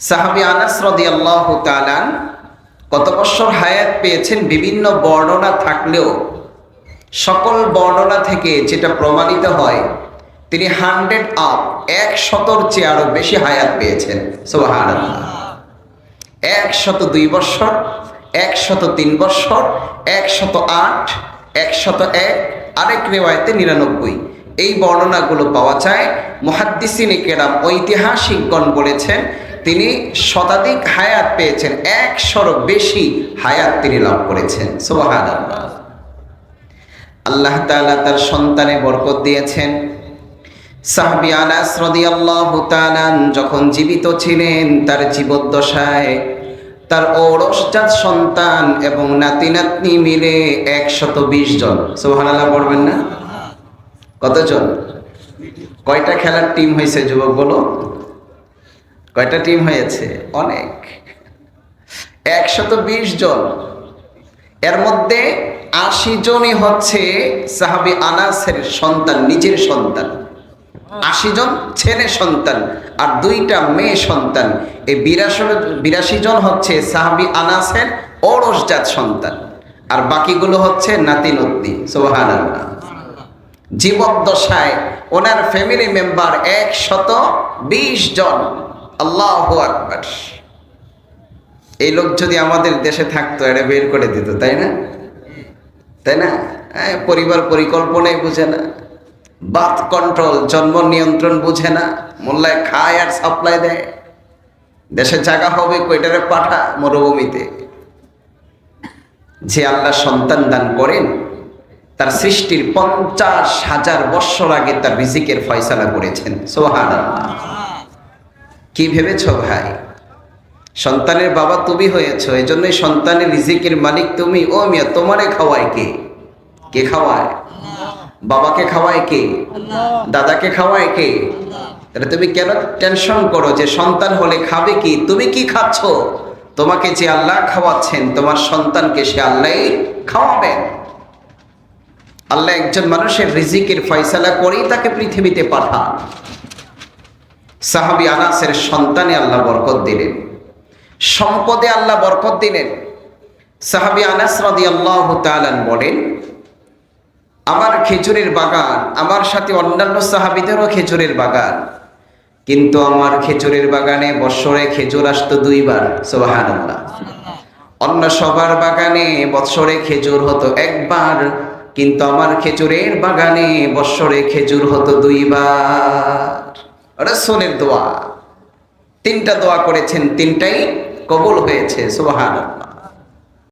সাহাবি আনাস রদিয়াল্লাহু তাআলা কত বছর হায়াত পেয়েছেন বিভিন্ন বর্ণনা থাকলেও সকল বর্ণনা থেকে যেটা প্রমাণিত হয়, তিনি হান্ড্রেড আপ এক শতর চেয়ে আরও বেশি হায়াত পেয়েছেন। সোহান এক শত দুই বৎসর এক শত তিন বৎসর এক শত আট, এক শত এক, আরেক রেওয়ায়তে নিরানব্বই। এই বর্ণনাগুলো পাওয়া যায়। মহাদ্দিসিনে কেরাম ঐতিহাসিকগণ বলেছেন তিনি শতাধিক হায়াত পেয়েছেন। একশোরও বেশি হায়াত তিনি লাভ করেছেন। সোহান আল্লাহ তাআলা তার সন্তানে বরকত দিয়েছেন। সাহাবি আনাস রাদিয়াল্লাহু তাআলা যখন জীবিত ছিলেন, তার জীবদ্দশায় তার ঔরসজাত সন্তান এবং নাতি নাতনি মিলে একশত বিশ জন। সুবহানাল্লাহ পড়বেন না? কতজন? কয়টা খেলার টিম হয়েছে যুবক বলো কয়টা টিম হয়েছে? অনেক। একশত বিশ জন। এর মধ্যে আশি জনই হচ্ছে সাহাবি আনাসের সন্তান, নিজের সন্তান। আশি জন ছেলে সন্তান আর দুইটা মেয়ে সন্তান। এই বিরাশি বিরাশি জন হচ্ছে সাহাবি আনাসের ওরসজাত সন্তান। আর বাকিগুলো হচ্ছে নাতি নত্তি সোহান জীবদ্দশায় ওনার ফ্যামিলি মেম্বার একশত বিশ জন। আল্লাহ আকবার। এই লোক যদি আমাদের দেশে থাকতো এটা বের করে দিত, তাই না? তাই না? পরিবার পরিকল্পনাই বুঝে না। বাথ কন্ট্রোল, জন্ম নিয়ন্ত্রণ বুঝে না। মোল্লায় খায় আর সাপ্লাই দেয়। দেশে জায়গা হবে, কয়টারে পাঠা মরুভূমিতে। যে আল্লাহ সন্তান দান করেন, তার সৃষ্টির পঞ্চাশ হাজার বৎসর আগে তার রিজিকের ফয়সালা করেছেন। সোহান কি ভেবেছ ভাই? সন্তানের বাবা তুমি হয়েছ এই জন্যই সন্তানের রিজিকের মালিক তুমি। ও মিয়া, তোমারে খাওয়ায় কে? কে খাওয়ায়? বাবাকে খাওয়ায় কে? দাদাকে খাওয়ায় কে? তুমি কেন টেনশন করো যে সন্তান হলে খাবে কি? তুমি কি খাচ্ছ? তোমাকে যে আল্লাহ খাওয়াচ্ছেন, তোমার সন্তানকে সে আল্লাহ খাওয়াবেন আল্লাহ একজন মানুষের রিজিকের ফয়সালা করেই তাকে পৃথিবীতে পাঠান। সাহাবি আনাসের সন্তানে আল্লাহ বরকত দিলেন। সম্পদে আল্লাহ বরকত দিলেন। সাহাবি আনাস রাদি আল্লাহ তালান বলেন, আমার খেজুরের বাগান, আমার সাথে অন্যান্য সাহাবিদেরও খেজুরের বাগান। কিন্তু আমার খেজুরের বাগানে বৎসরে খেজুর আসতো দুইবার সোহান অন্য সবার বাগানে বৎসরে খেজুর হতো একবার, কিন্তু আমার খেজুরের বাগানে বৎসরে খেজুর হতো দুইবার। সোনের দোয়া। তিনটা দোয়া করেছেন তিনটাই কবুল হয়েছে সোহান